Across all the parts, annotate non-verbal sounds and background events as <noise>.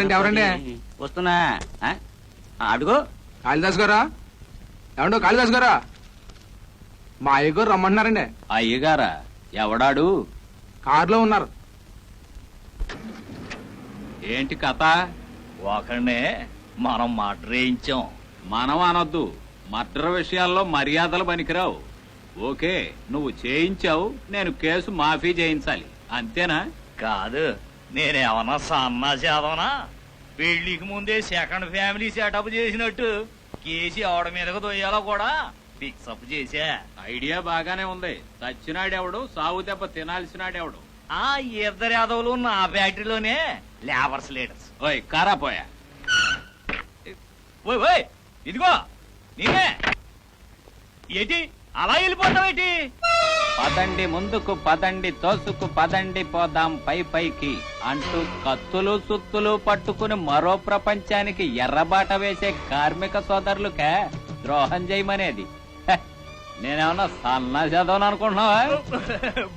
రండి, ఎవరండి? వస్తున్నా. అడుగు. కాళిదాస్ గారా? ఏమండో కాళిదాస్ గారా? మా అయ్యగారు రమ్మంటున్నారండి. అయ్యగారా? ఎవడాడు? కారులో ఉన్నారు. ఏంటి కథ? ఒకనే మనం మడ్రేయించాం మనం అనొద్దు. మర్డర్ విషయాల్లో మర్యాదలు పనికిరావు. ఓకే నువ్వు చేయించావు. నేను కేసు మాఫీ చేయించాలి. అంతేనా? కాదు. నేనేమన్నా సన్నా చేదవనా పెళ్ళికి ముందే సెకండ్ ఫ్యామిలీ సెటప్ చేసినట్టు కేసి ఆవిడ మీదకు దొయ్యాలో కూడా? ఫిక్సప్ చేశా ఐడియా బాగానే ఉంది. చచ్చినాడెవడు? సాగు దెబ్బ తినాల్సినాడెవడు? ఆ ఇద్దరు యాదవులు నా ఫ్యాక్టరీలోనే లేబర్స్ లీడర్స్. ఓయ్ కారా పోయా. ఓయ్ ఓయ్ ఇదిగో నేనే ఏంటి? అలా వెళ్ళిపోతావేటి? పదండి ముందుకు పదండి తోసుకు పదండి పోదాం పై పైకి అంటూ కత్తులు సుత్తులు పట్టుకుని మరో ప్రపంచానికి ఎర్రబాట వేసే కార్మిక సోదరులకే ద్రోహం చేయమనేది. నేనేమన్నా సన్నా చదవను అనుకుంటున్నావా?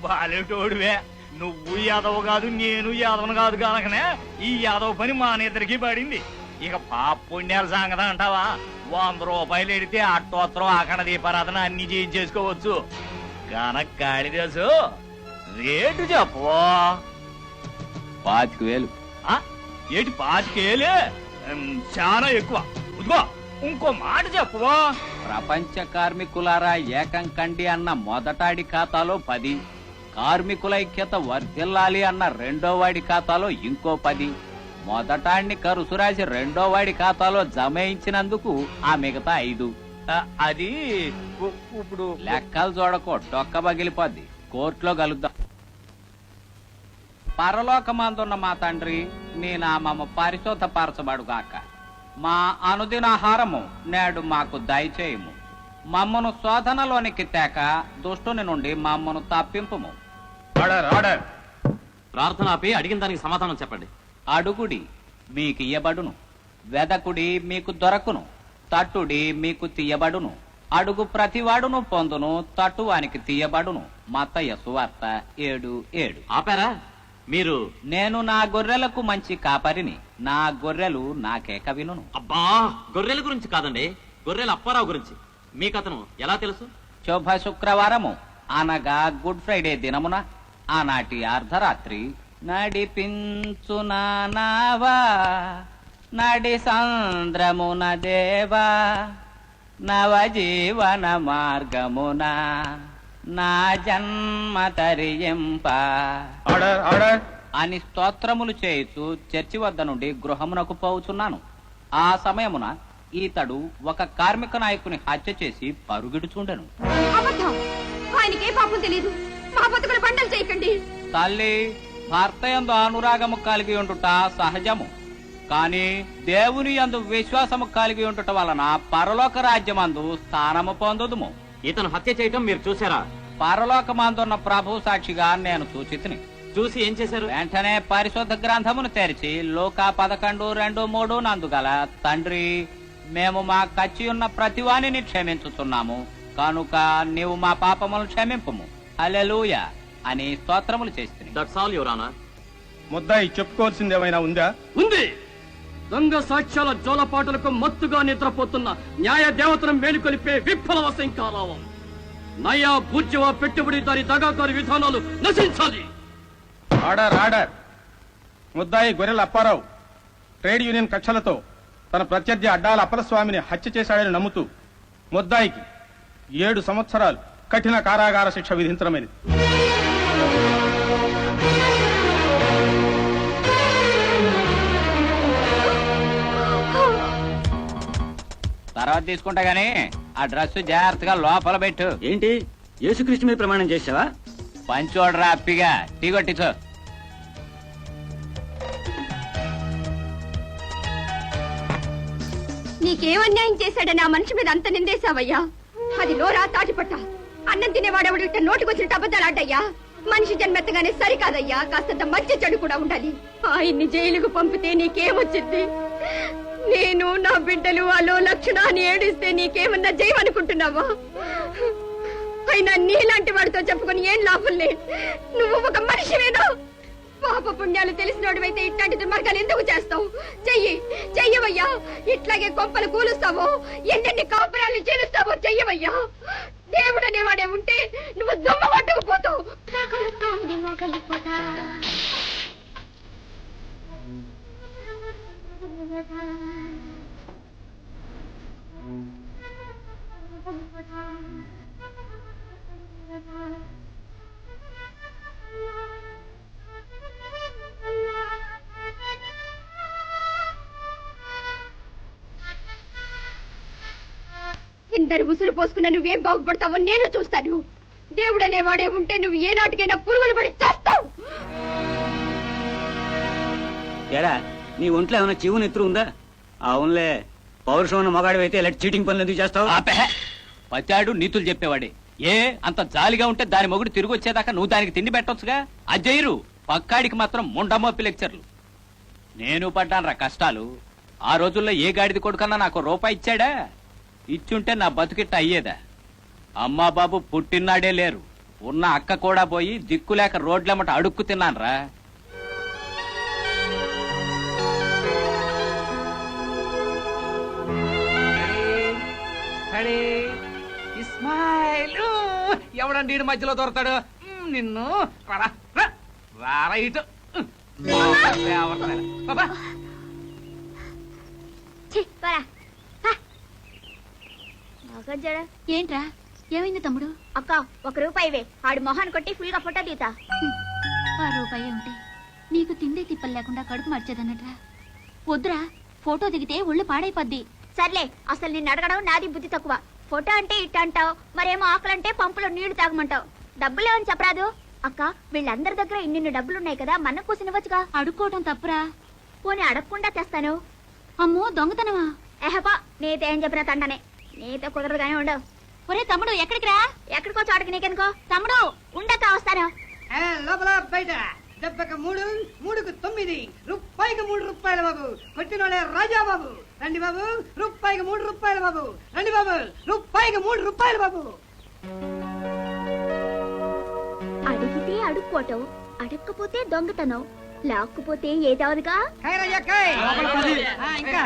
బాలేటోడువే నువ్వు యాదవ్ కాదు నేను యాదవను కాదు కనుకనే ఈ యాదవ్ పని మా నిద్రకి పడింది. ఇక పాప పుణ్యాల సంగతి అంటావా? వంద రూపాయలు ఎడితే అట్టోత్తరం అక్కడ దీపారాధన అన్ని చేయించేసుకోవచ్చు. కనుక కాళిదాసు రేటు చెప్పవా? పాతిక వేలు. ఆ? ఏటి పాతికేలే ఉమ్, చాలా ఎక్కువ. ఇదిగో ఇంకో మాట చెప్పవా? ప్రపంచ కార్మికులారా ఏకం కండి అన్న మొదటాడి ఖాతాలో పది. కార్మికుల ఐక్యత వర్ధిల్లాలి అన్న రెండో వాడి ఖాతాలో ఇంకో పది. మొదటాడిని కరుసు రాసి రెండో వాడి ఖాతాలో జమయించినందుకు ఆ మిగతా ఐదు. అది ఇప్పుడు లెక్కలు చూడకో డొక్క పగిలిపోద్ది. కోర్టులో కలుద్దాం. పరలోకమందున్న మా తండ్రి నీ నామము పరిశోధపరచబడుగాక మా అనుదినాహారము నేడు మాకు దయచేయము. మమ్మను శోధనలోనికి తేక దుష్టుని నుండి మమ్మను తప్పింపుము. Order order. ప్రార్థన ఆపి అడిగిన దానికి సమాధానం చెప్పండి. అడుగుడి మీకు ఇయ్యబడును. వెదకుడి మీకు దొరకును. తట్టుడి మీకు తీయబడును. అడుగు ప్రతివాడును పొందును తట్టువానికి తీయబడును. మత్తయ్య సువార్త ఏడు ఏడు. ఆపారా? మీరు నేను నా గొర్రెలకు మంచి కాపరిని నా గొర్రెలు నాకేక వినును అబ్బా గొర్రెల గురించి కాదండి గొర్రెల అప్పారావు గురించి. మీకు అతను ఎలా తెలుసు? శుభ శుక్రవారము. అనగా గుడ్ ఫ్రైడే దినమున ఆనాటి అర్ధరాత్రి నడిపించు నా నావా? నడి సంద్రమున దేవా నవజీవన మార్గమున నా జన్మ తరియింప. Order order. అని స్తోత్రములు చేయుచు చర్చి వద్ద నుండి గృహమునకు పోవుచున్నాను. ఆ సమయమున ఈతడు ఒక కార్మిక నాయకుని హత్య చేసి పరుగిడుచుండెను. అబద్ధం! ఆయనకే పాపం తెలీదు. మా బతుకులు బండలు చేయకండి. తల్లి భర్త యందు అనురాగము కలిగి ఉండుట సహజము. కాని దేవుని యందు విశ్వాసము కలిగి ఉండుట వలన పరలోక రాజ్యమందు స్థానము పొందుదుము. ఇతను హత్య చేయటం మీరు చూసారా పరలోకమందున్న ప్రభు సాక్షిగా నేను సూచితిని. చూసి ఏం చేశారు? వెంటనే పరిశుద్ధ గ్రంథమును తెరిచి లోకా పదకొండు రెండు మూడు నందుగల తండ్రి మేము మా కచ్చి ఉన్న ప్రతివానిని క్షమించుతున్నాము. కనుక నీవు మా పాపములను క్షమింపుము. హల్లెలూయ అని స్తోత్రములు చేస్తుంది దట్స్ ఆల్ ముద్దాయి చెప్పుకోవాల్సింది ఏమైనా ఉందా? ఉంది! దొంగ సాక్ష్యాల జోలపాటలకు మత్తుగా నిద్రపోతున్న న్యాయ దేవతను మేలుకొలిపే విఫల వశంకారావం నయా బూర్జవ పెట్టుబడి దాని దగాకారి విధానాలు నశించాలి. Order order. ముద్దాయి గొర్రెల అప్పారావు ట్రేడ్ యూనియన్ కక్షలతో తన ప్రత్యర్థి అడ్డాల అప్పలస్వామిని హత్య చేశాడని నమ్ముతూ ముద్దాయికి ఏడు సంవత్సరాలు కఠిన కారాగార శిక్ష విధించడమైనది. తర్వాత తీసుకుంటా గానీ ఆ డ్రెస్ జాగ్రత్తగా లోపల పెట్టు. ఏంటి? యేసుక్రీస్తు మీద ప్రమాణం చేసావా పంచోడరా అప్పిగా. టీ కొట్టించు. నీకేం అన్యాయం చేశాడని ఆ మనిషి మీద అంత నిందేశావయ్యా? అది నోరా తాటిపట్ట. అన్నం తినేవాడెవడు ఇట్ట నోటికొచ్చినట్టు అబద్ధాలు ఆడయ్యా మనిషి జన్మెత్తగానే సరికాదయ్యా కాస్తంత మధ్య చెడు కూడా ఉండాలి. ఆయన్ని జైలుకు పంపితే నీకేమొచ్చింది నేను నా బిడ్డలు వాళ్ళు లక్షణ అని ఏడిస్తే నీకేమన్నా జయమనుకుంటున్నావా? అయినా నీలాంటి వాడితో చెప్పుకొని ఏం లాభం లేదు నువ్వు ఒక మనిషివేనా? పాప పుణ్యాలు తెలిసినోడివైతే ఇట్లాంటి దుర్మార్గాలు ఎందుకు చేస్తావు? చెయ్యి చెయ్యవయ్యా. ఇట్లాగే కొంపలు కూలుస్తావో ఎన్నెన్ని కాపురాలు చేరుస్తావో చెయ్యవయ్యా. దేవుడు అనేవాడే ఉంటే నువ్వు దుమ్మ పట్టుకుపోతావు ఇందరు ఉసురు పోసుకున్న నువ్వేం బాగుపడతావో నేను చూస్తాను. దేవుడు అనేవాడే ఉంటే నువ్వు ఏ నాటికైనా పురుగులు పడి చేస్తావు. ఎరా నీ ఒంట్లో ఏమైనా చెవు నెత్తురు ఉందా? అవునులే పౌరుషం ఉన్న మగాడు అయితే ఇలాంటి చీటింగ్ పనులు ఎందుకు చేస్తావు? ఆపే. పచాడు నీతులు చెప్పేవాడే. ఏ అంత జాలిగా ఉంటే దాని మొగుడు తిరిగి వచ్చేదాకా నువ్వు దానికి తిండి పెట్టొచ్చుగా? అజయ్యరు పక్కాడికి మాత్రం ముండమోపి లెక్చర్లు. నేను పడ్డానురా కష్టాలు. ఆ రోజుల్లో ఏ గాడిది కొడుకన్నా నాకు రూపాయి ఇచ్చాడా? ఇచ్చుంటే నా బతుకిట్ట అయ్యేదా? అమ్మా బాబు పుట్టినాడే లేరు. ఉన్న అక్క కూడా పోయి దిక్కులేక రోడ్లెమ్మట అడుక్కు తిన్నానురా. ఇస్మాయిల్. ఎవడండి ఈడు మధ్యలో దొరతాడు మ్, నిన్ను. రారా, రా. రారా ఇటు. బాబా ఏంట్రా? ఏమైంది తమ్ముడు? అక్క ఒక రూపాయి ఆడు మొహాన్ కొట్టి ఫుల్గా ఫోటో తీతా ఆ రూపాయి ఉంటే నీకు తిండి తిప్పలు లేకుండా కడుపు మార్చేదన్నట్రా. వద్దురా ఫోటో దిగితే ఒళ్ళు పాడైపోద్ది. సర్లే అసలు నిన్ను అడగడం నాది బుద్ధి తక్కువ. ఫోటో అంటే ఇట్ట అంటావు మరేమో ఆకలంటే పంపులో నీళ్ళు తాగమంటావు. డబ్బులేమని చెప్పరాదు. అక్క వీళ్ళందరి దగ్గర ఇన్ని డబ్బులున్నాయి కదా మనం కూసినవచ్చుగా అడుక్కోవటం తప్పురా. పోనీ అడగకుండా తెస్తాను. అమ్మో దొంగతనమా? ఎహపా నీతో చెప్పినా తండనే. నీతో కుదరదు కానీ ఉండవు. ఒరే తమ్ముడు ఎక్కడికి రా ఎక్కడికో చోటకి నీకెందుకో? తమ్ముడు ఉండక వస్తాను. లోపల బయట. దెబ్బకి మూడు మూడుకు తొమ్మిది. రూపాయికి మూడు రూపాయలు బాబు. కొట్టినోడే రాజా బాబు. రండి బాబు. రూపాయికి మూడు రూపాయలు బాబు. రండి బాబు. రూపాయికి మూడు రూపాయలు బాబు. అడిగితే అడుక్కోవటం అడగకపోతే దొంగతనం. లాక్కుపోతే ఏదవదుగా ఇంకా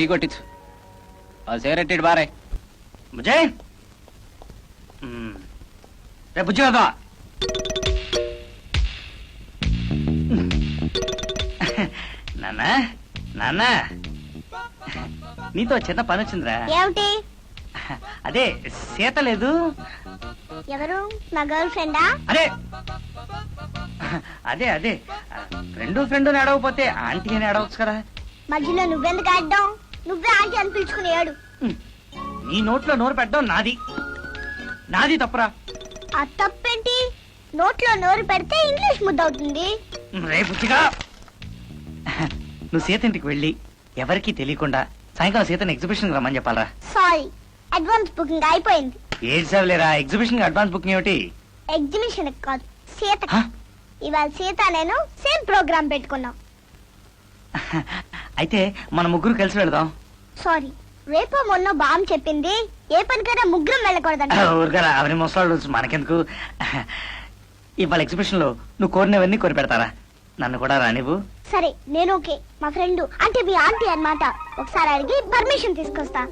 ఒట్టి కొట్టించు ఆ సిగరెట్ ఇటు బారే బుజ్జయ్ రేపు బుజ్జి కదా నాన్న నాన్న. నీతో చిన్న పని వచ్చిందిరా. ఏమిటి? అదే సీత లేదు. ఎవరు? నా గర్ల్ ఫ్రెండా? అదే. అదే అదే. ఫ్రెండ్ ఫ్రెండ్ అడగపోతే ఆంటీ అని అడగచ్చు కదా. మధ్యలో నువ్వెందుకు ఆడ్డాం నువ్వే ఆంటీ అని పిలుచుకుని ఏడు. నీ నోట్లో నోరు పెట్టడం నాది. నాది తప్పురా. ఆ తప్పేంటి? నోట్లో నోరు పెడితే ఇంగ్లీష్ ముద్ద అవుతుంది రేపుచ్చిగా నువ్వు సీత ఇంటికి వెళ్ళి ఎవరికీ తెలియకుండా సాయంకాలం సీతని ఎగ్జిబిషన్ రమ్మని చెప్పాలరా. సారీ అడ్వాన్స్ బుకింగ్ అయిపోయింది. ఏడ్చావులేరా ఎగ్జిబిషన్ అడ్వాన్స్ బుకింగ్ ఏమిటి? ఎగ్జిబిషన్ కాదు సీత? ఇవాళ సీత నేను సేమ్ ప్రోగ్రామ్ పెట్టుకున్నాం. <laughs> అయితే మన ముగ్గురు కలిసి వెళదాం. సారీ రేపు మొన్న బామ్ చెప్పింది ఏ పనికైనా ముగ్గురం వెళ్ళకూడదంట. ఊరుగారా అవన్నీ ముసలాళ్ళు మనకెందుకు? ఇవాళ ఎగ్జిబిషన్లో నువ్వు కోరినవన్నీ కొని పెడతారా? నన్ను కూడా రానివ్వు. సరే నేను ఓకే మా ఫ్రెండ్ అంటే మీ ఆంటీ అన్నమాట. ఒకసారి అడిగి పర్మిషన్ తీసుకొస్తా.